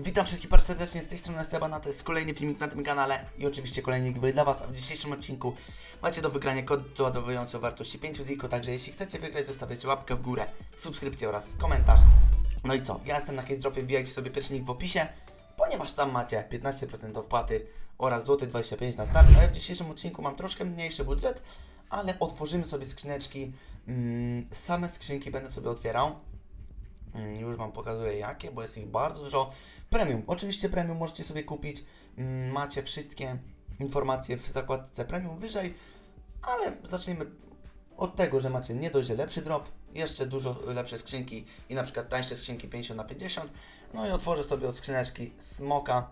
Witam wszystkich bardzo serdecznie, z tej strony Sebana, to jest kolejny filmik na tym kanale i oczywiście kolejny giveaway dla Was, a w dzisiejszym odcinku macie do wygrania kod doładowujący o wartości 5 ziko, także jeśli chcecie wygrać, zostawiacie łapkę w górę, subskrypcję oraz komentarz. No i co, ja jestem na case dropie, wbijajcie sobie pierwszy link w opisie, ponieważ tam macie 15% wpłaty oraz złoty 25 na start, a ja w dzisiejszym odcinku mam troszkę mniejszy budżet, ale otworzymy sobie skrzyneczki, mm, same skrzynki będę sobie otwierał. Mm, Już Wam pokazuję jakie, bo jest ich bardzo dużo. Premium. Oczywiście premium możecie sobie kupić. Mm, Macie wszystkie informacje w zakładce premium wyżej, ale zacznijmy od tego, że macie nie dość, lepszy drop, jeszcze dużo lepsze skrzynki i na przykład tańsze skrzynki 50 na 50. No i otworzę sobie od skrzyneczki smoka.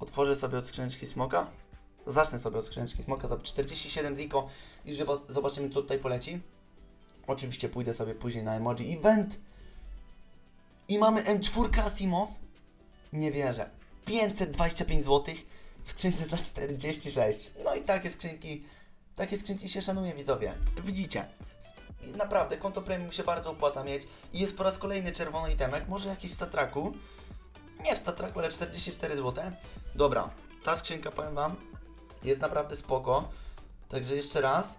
Otworzę sobie od skrzyneczki smoka. Zacznę sobie od skrzyneczki smoka za 47 diko i zobaczymy co tutaj poleci. Oczywiście pójdę sobie później na emoji event. I mamy M4 Asimov. Nie wierzę. 525 zł w skrzynce za 46. No i takie skrzynki, takie skrzynki się szanuje widzowie. Widzicie. Naprawdę, konto premium się bardzo opłaca mieć. I jest po raz kolejny czerwony itemek. Może jakiś w statraku. Nie w statraku, ale 44 zł. Dobra, ta skrzynka powiem wam jest naprawdę spoko. Także jeszcze raz.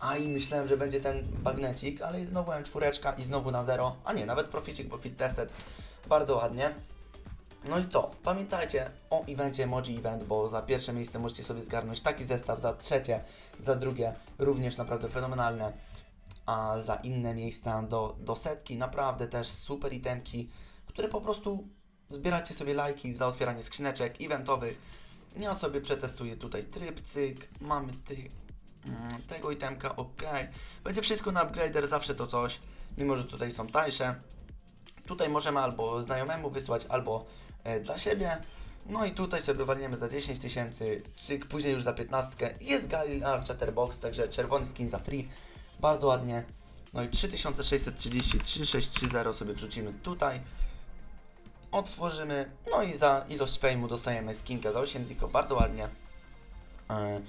A i myślałem, że będzie ten bagnecik, ale jest znowu M4 i znowu na zero. A nie, nawet proficik, bo fit tested. Bardzo ładnie. No i to, pamiętajcie o evencie Emoji Event, bo za pierwsze miejsce możecie sobie zgarnąć taki zestaw, za trzecie, za drugie również naprawdę fenomenalne, a za inne miejsca do, do setki naprawdę też super itemki, które po prostu zbieracie sobie lajki za otwieranie skrzyneczek eventowych. Ja sobie przetestuję tutaj tryb, cyk, mamy ty, mm, tego itemka, ok. Będzie wszystko na upgrader, zawsze to coś, mimo że tutaj są tańsze. Tutaj możemy albo znajomemu wysłać, albo e, dla siebie. No i tutaj sobie walniemy za 10 tysięcy, później już za 15. Jest Galil Chatterbox, także czerwony skin za free. Bardzo ładnie. No i 3633, 630 sobie wrzucimy tutaj. Otworzymy. No i za ilość fejmu dostajemy skinkę za 8 tylko bardzo ładnie. E,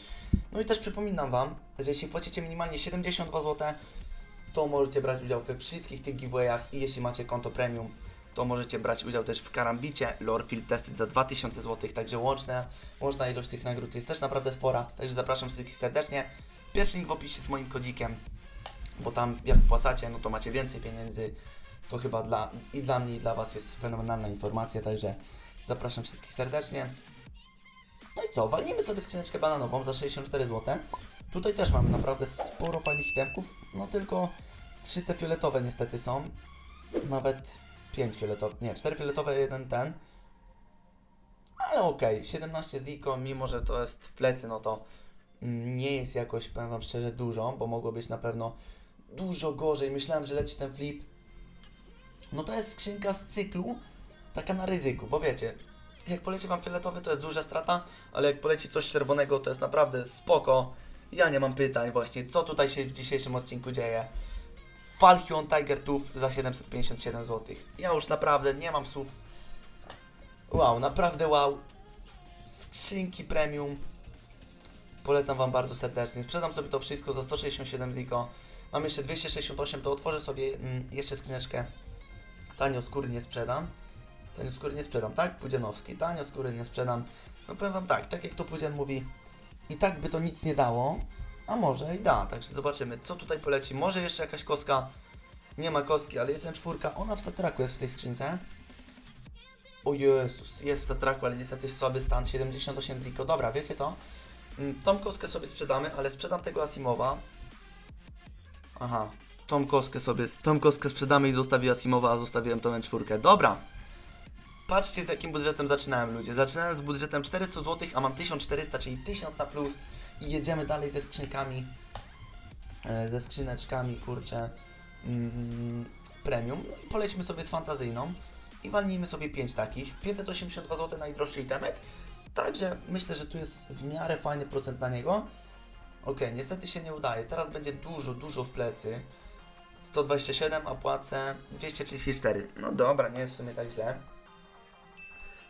No i też przypominam Wam, że jeśli płacicie minimalnie 72 zł, to możecie brać udział we wszystkich tych giveawayach i jeśli macie konto premium, to możecie brać udział też w Karambicie Lorefield Tested za 2000 zł, także łączna, łączna ilość tych nagród jest też naprawdę spora, także zapraszam wszystkich serdecznie. Pierwszy link w opisie z moim kodzikiem, bo tam jak wpłacacie, no to macie więcej pieniędzy, to chyba dla, i dla mnie i dla Was jest fenomenalna informacja, także zapraszam wszystkich serdecznie. No i co, walnijmy sobie skrzyneczkę bananową za 64 zł. Tutaj też mamy naprawdę sporo fajnych itemków, no tylko trzy te fioletowe niestety są. Nawet 5 fioletowych, nie, 4 fioletowe, jeden ten. Ale okej, 17 ziko, mimo że to jest w plecy, no to nie jest jakoś, powiem Wam szczerze, dużo, bo mogło być na pewno dużo gorzej. Myślałem, że leci ten flip. No to jest skrzynka z cyklu, taka na ryzyku, bo wiecie, jak poleci Wam fioletowy, to jest duża strata, ale jak poleci coś czerwonego, to jest naprawdę spoko. Ja nie mam pytań właśnie, co tutaj się w dzisiejszym odcinku dzieje. Falchion Tiger Tooth za 757 zł. Ja już naprawdę nie mam słów. Wow, naprawdę wow. Skrzynki premium. Polecam Wam bardzo serdecznie. Sprzedam sobie to wszystko za 167 ziko. Mam jeszcze 268, to otworzę sobie mm, jeszcze skrzyneczkę. Tanio skóry nie sprzedam. Tanio skóry nie sprzedam, tak? Pudzianowski. Tanio skóry nie sprzedam. No powiem Wam tak, tak jak to Pudzian mówi, i tak by to nic nie dało, a może i da, także zobaczymy, co tutaj poleci. Może jeszcze jakaś koska, nie ma koski, ale jest M4, ona w satraku jest w tej skrzynce. O Jezus, jest w satraku, ale niestety jest słaby stan, 78 tylko. Dobra, wiecie co? Mm, Tą koskę sobie sprzedamy, ale sprzedam tego Asimowa. Aha, tą koskę sobie, tą koskę sprzedamy i zostawię Asimowa, a zostawiłem tą M4. Dobra. Patrzcie z jakim budżetem zaczynałem ludzie. Zaczynałem z budżetem 400 zł, a mam 1400, czyli 1000 na plus. I jedziemy dalej ze skrzynkami. E, ze skrzyneczkami, kurczę. Mm, premium. No i polećmy sobie z fantazyjną. I walnijmy sobie 5 takich. 582 zł najdroższy itemek. Także myślę, że tu jest w miarę fajny procent na niego. Ok, niestety się nie udaje. Teraz będzie dużo, dużo w plecy. 127, a płacę 234. No dobra, nie jest w sumie tak źle.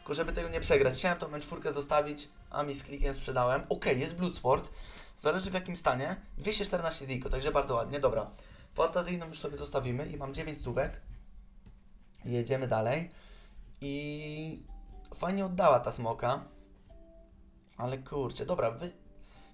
Tylko żeby tego nie przegrać. Chciałem tą M4 zostawić, a mi z klikiem sprzedałem. Ok, jest Bloodsport. Zależy w jakim stanie. 214 ziko, także bardzo ładnie. Dobra. Fantazyjną już sobie zostawimy i mam 9 stówek. Jedziemy dalej. I fajnie oddała ta smoka. Ale kurczę, dobra, wy...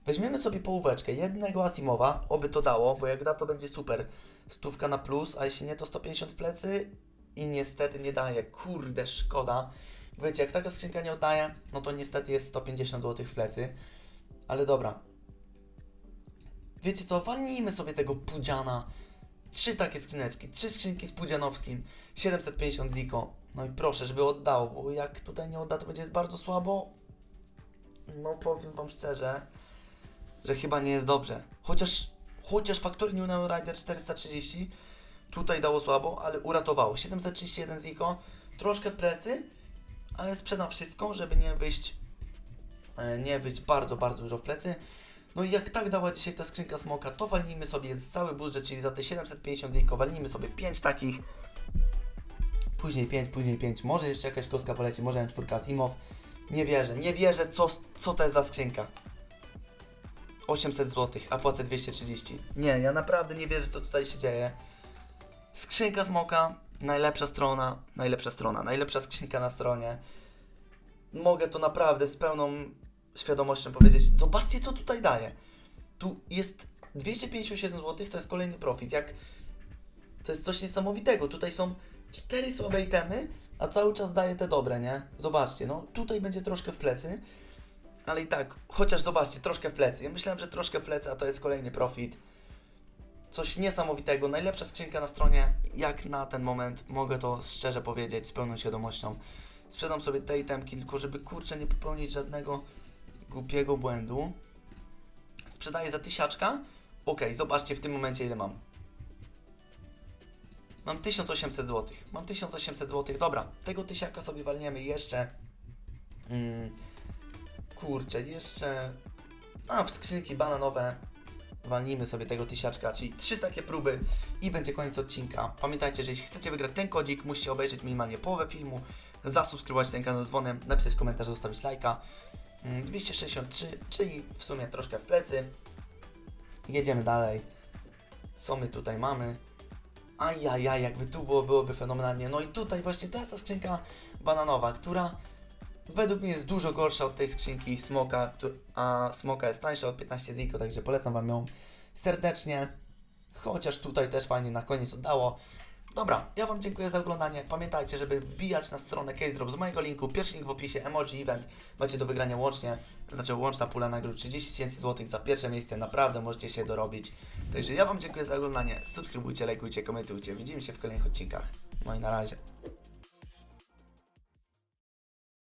weźmiemy sobie połóweczkę jednego Asimowa, oby to dało, bo jak da to będzie super. Stówka na plus, a jeśli nie to 150 w plecy i niestety nie daje. Kurde, szkoda. Wiecie, jak taka skrzynka nie oddaje, no to niestety jest 150 zł w plecy. Ale dobra. Wiecie co, walnijmy sobie tego pudziana. Trzy takie skrzyneczki, trzy skrzynki z pudzianowskim, 750 ziko. No i proszę, żeby oddało, bo jak tutaj nie odda, to będzie bardzo słabo. No powiem wam szczerze, że chyba nie jest dobrze. Chociaż, chociaż Factory New Rider 430 tutaj dało słabo, ale uratowało. 731 ziko, troszkę w plecy, ale sprzedam wszystko, żeby nie wyjść, e, nie wyjść bardzo, bardzo dużo w plecy. No i jak tak dała dzisiaj ta skrzynka smoka, to walnijmy sobie cały budżet, czyli za te 750 ziko, walnijmy sobie 5 takich, później 5, później 5, może jeszcze jakaś kostka poleci, może M4 Simow. Nie wierzę, nie wierzę, co, co to jest za skrzynka. 800 zł, a płacę 230. Nie, ja naprawdę nie wierzę, co tutaj się dzieje. Skrzynka smoka, najlepsza strona, najlepsza strona, najlepsza skrzynka na stronie. Mogę to naprawdę z pełną świadomością powiedzieć. Zobaczcie, co tutaj daje. Tu jest 257 zł, to jest kolejny profit. Jak to jest coś niesamowitego. Tutaj są cztery słabe itemy, a cały czas daje te dobre, nie? Zobaczcie, no tutaj będzie troszkę w plecy, ale i tak, chociaż zobaczcie, troszkę w plecy. Ja myślałem, że troszkę w plecy, a to jest kolejny profit. Coś niesamowitego, najlepsza skrzynka na stronie, jak na ten moment, mogę to szczerze powiedzieć, z pełną świadomością. Sprzedam sobie te itemki, tylko żeby kurczę nie popełnić żadnego głupiego błędu. Sprzedaję za tysiaczka. Okej, zobaczcie w tym momencie ile mam. Mam 1800 zł. Mam 1800 zł. Dobra, tego tysiaka sobie walniemy jeszcze. Mm, kurczę, jeszcze. A, w skrzynki bananowe. Walnijmy sobie tego tysiaczka, czyli trzy takie próby i będzie koniec odcinka. Pamiętajcie, że jeśli chcecie wygrać ten kodzik, musicie obejrzeć minimalnie połowę filmu, zasubskrybować ten kanał z dzwonem, napisać komentarz, zostawić lajka. Mm, 263, czyli w sumie troszkę w plecy. Jedziemy dalej. Co my tutaj mamy? Ajajaj, jakby tu było, byłoby fenomenalnie. No i tutaj właśnie to jest ta skrzynka bananowa, która według mnie jest dużo gorsza od tej skrzynki Smoka, a Smoka jest tańsza od 15 ziko, także polecam Wam ją serdecznie. Chociaż tutaj też fajnie na koniec oddało. Dobra, ja Wam dziękuję za oglądanie. Pamiętajcie, żeby wbijać na stronę Case Drop z mojego linku. Pierwszy link w opisie, emoji event. Macie do wygrania łącznie, znaczy łączna pula nagród 30 tysięcy złotych za pierwsze miejsce. Naprawdę możecie się dorobić. Także ja Wam dziękuję za oglądanie. Subskrybujcie, lajkujcie, komentujcie. Widzimy się w kolejnych odcinkach. No i na razie.